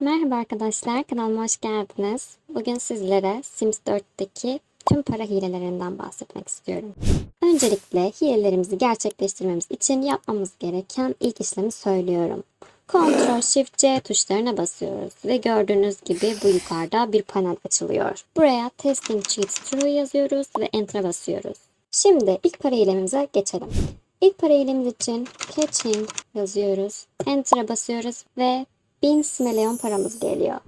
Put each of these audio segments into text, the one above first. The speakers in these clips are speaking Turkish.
Merhaba arkadaşlar, kanalıma hoş geldiniz. Bugün sizlere Sims 4'teki tüm para hilelerinden bahsetmek istiyorum. Öncelikle hilelerimizi gerçekleştirmemiz için yapmamız gereken ilk işlemi söylüyorum. Ctrl Shift C tuşlarına basıyoruz ve gördüğünüz gibi bu yukarıda bir panel açılıyor. Buraya Testing Cheats True yazıyoruz ve Enter'a basıyoruz. Şimdi ilk para hilemimize geçelim. İlk para hilemiz için Catching yazıyoruz. Enter'a basıyoruz ve 1000 simeleon paramız geliyor.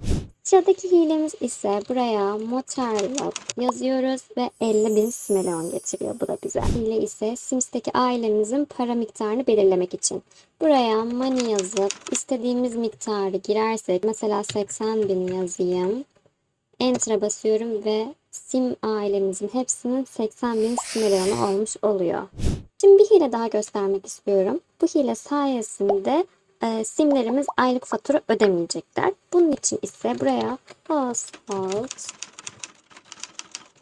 Sıradaki hilemiz ise buraya Motorlog yazıyoruz ve 50 bin simeleon getiriyor. Bu da güzel. Hile ise Sims'teki ailemizin para miktarını belirlemek için. Buraya money yazıp istediğimiz miktarı girersek mesela 80 bin yazayım. Enter'a basıyorum ve sim ailemizin hepsinin 80 bin simeleonu olmuş oluyor. Şimdi bir hile daha göstermek istiyorum. Bu hile sayesinde e, simlerimiz aylık fatura ödemeyecekler. Bunun için ise buraya household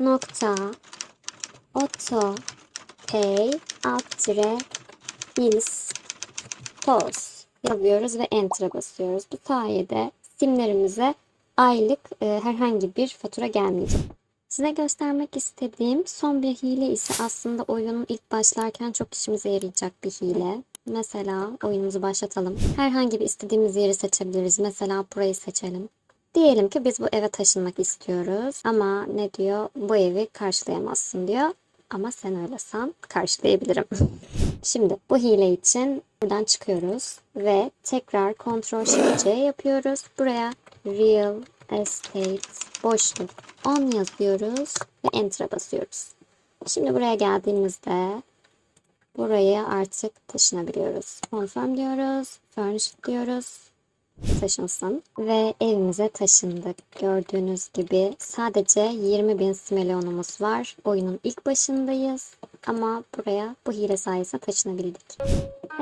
nokta auto pay alt bills pos yazıyoruz ve enter'a basıyoruz. Bu sayede simlerimize aylık e, herhangi bir fatura gelmeyecek. Size göstermek istediğim son bir hile ise aslında oyunun ilk başlarken çok işimize yarayacak bir hile. Mesela oyunumuzu başlatalım. Herhangi bir istediğimiz yeri seçebiliriz. Mesela burayı seçelim. Diyelim ki biz bu eve taşınmak istiyoruz ama ne diyor? Bu evi karşılayamazsın diyor. Ama sen öyle san, karşılayabilirim. Şimdi bu hile için buradan çıkıyoruz ve tekrar Ctrl Shift C yapıyoruz. Buraya Real Estate boşluk 10 yazıyoruz ve Enter'a basıyoruz. Şimdi buraya geldiğimizde buraya artık taşınabiliyoruz. Confirm diyoruz, Furnish diyoruz, taşınsın ve evimize taşındık. Gördüğünüz gibi sadece 20 bin simelyonumuz var. Oyunun ilk başındayız ama buraya bu hile sayesinde taşınabildik.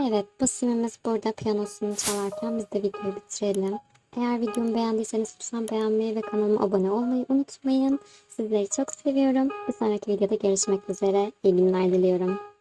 Evet bu simimiz burada piyanosunu çalarken biz de videoyu bitirelim. Eğer videomu beğendiyseniz lütfen beğenmeyi ve kanalıma abone olmayı unutmayın. Sizleri çok seviyorum. Bir sonraki videoda görüşmek üzere. İyi günler diliyorum.